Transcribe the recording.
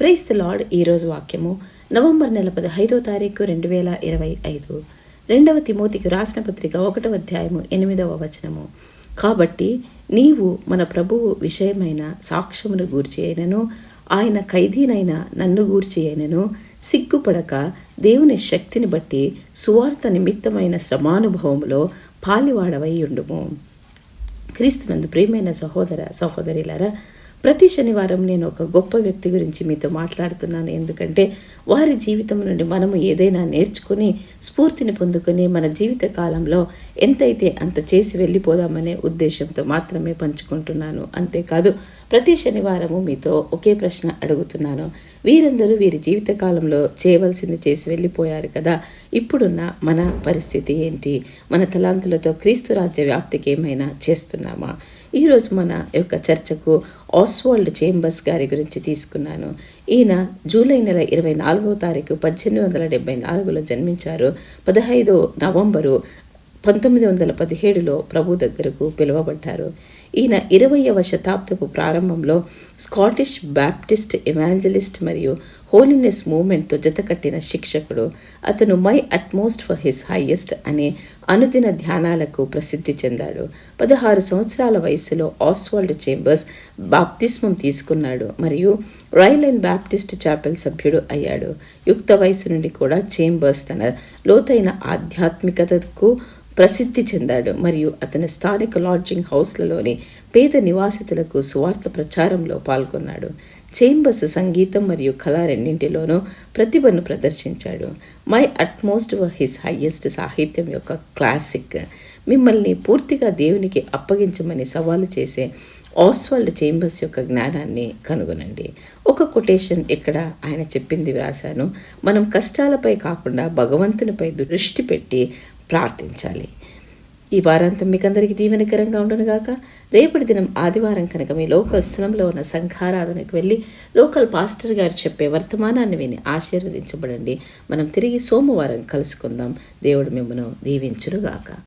Price the lord ఈరోజు వాక్యము. November నెల పదహైదో తారీఖు రెండు వేల ఇరవై ఐదు. రెండవ తిమోతికి రాసిన పత్రిక ఒకటవ అధ్యాయము ఎనిమిదవ వచనము. కాబట్టి నీవు మన ప్రభువు విషయమైన సాక్ష్యమును గూర్చి అయినను ఆయన ఖైదీనైన నన్ను గూర్చి అయినను సిగ్గుపడక దేవుని శక్తిని బట్టి సువార్త నిమిత్తమైన శ్రమానుభవములో పాలివాడవై ఉండుము. క్రీస్తునందు ప్రియమైన సహోదర సహోదరిలారా ప్రతి శనివారం నేను ఒక గొప్ప వ్యక్తి గురించి మీతో మాట్లాడుతున్నాను. ఎందుకంటే వారి జీవితం నుండి మనము ఏదైనా నేర్చుకుని స్ఫూర్తిని పొందుకొని మన జీవిత కాలంలో ఎంతైతే అంత చేసి వెళ్ళిపోదామనే ఉద్దేశంతో మాత్రమే పంచుకుంటున్నాను. అంతేకాదు ప్రతి శనివారము మీతో ఒకే ప్రశ్న అడుగుతున్నాను. వీరందరూ వీరి జీవితకాలంలో చేయవలసింది చేసి వెళ్ళిపోయారు కదా. ఇప్పుడున్న మన పరిస్థితి ఏంటి? మన తలాంతులతో క్రీస్తు రాజ్య వ్యాప్తికి ఏమైనా చేస్తున్నామా? ఈరోజు మన యొక్క చర్చకు ఆస్వాల్డ్ చేంబర్స్ గారి గురించి తీసుకున్నాను. ఈయన జూలై నెల ఇరవై నాలుగవ తారీఖు పద్దెనిమిది వందల డెబ్బై నాలుగులో జన్మించారు. పదహైదు నవంబరు పంతొమ్మిది వందల పదిహేడులో ప్రభు దగ్గరకు పిలువబడ్డారు. ఈయన ఇరవయవ శతాబ్దపు ప్రారంభంలో స్కాటిష్ బ్యాప్టిస్ట్ ఎవాంజలిస్ట్ మరియు హోలీనెస్ మూమెంట్తో జతకట్టిన శిక్షకుడు. అతను my utmost for his highest అనే అనుదిన ధ్యానాలకు ప్రసిద్ధి చెందాడు. పదహారు సంవత్సరాల వయసులో ఆస్వాల్డ్ చేంబర్స్ బాప్తిస్మం తీసుకున్నాడు మరియు రాయల్ అండ్ బ్యాప్టిస్ట్ చాపెల్ సభ్యుడు అయ్యాడు. యుక్త వయసు నుండి కూడా చేంబర్స్ తన లోతైన ఆధ్యాత్మికతకు ప్రసిద్ధి చెందాడు. మరియు అతని స్థానిక లాడ్జింగ్ హౌస్లలోని పేద నివాసితులకు సువార్త ప్రచారంలో పాల్గొన్నాడు. చేంబర్స్ సంగీతం మరియు కళ రెండింటిలోనూ ప్రతిభను ప్రదర్శించాడు. మై అట్మోస్ట్ హిస్ హయ్యెస్ట్ సాహిత్యం యొక్క క్లాసిక్. మిమ్మల్ని పూర్తిగా దేవునికి అప్పగించమని సవాలు చేసే ఆస్వాల్డ్ చేంబర్స్ యొక్క జ్ఞానాన్ని కనుగొనండి. ఒక కొటేషన్ ఇక్కడ ఆయన చెప్పింది వ్రాశాను. మనం కష్టాలపై కాకుండా భగవంతునిపై దృష్టి పెట్టి ప్రార్థించాలి. ఈ వారాంతం మీకు అందరికీ దీవెనకరంగా ఉండును గాక. రేపటి దినం ఆదివారం కనుక మీ లోకల్ స్థలంలో ఉన్న సంఘారాధనకు వెళ్ళి లోకల్ పాస్టర్ గారు చెప్పే వర్తమానాన్ని విని ఆశీర్వదించబడండి. మనం తిరిగి సోమవారం కలుసుకుందాం. దేవుడు మిమ్మను దీవించునుగాక.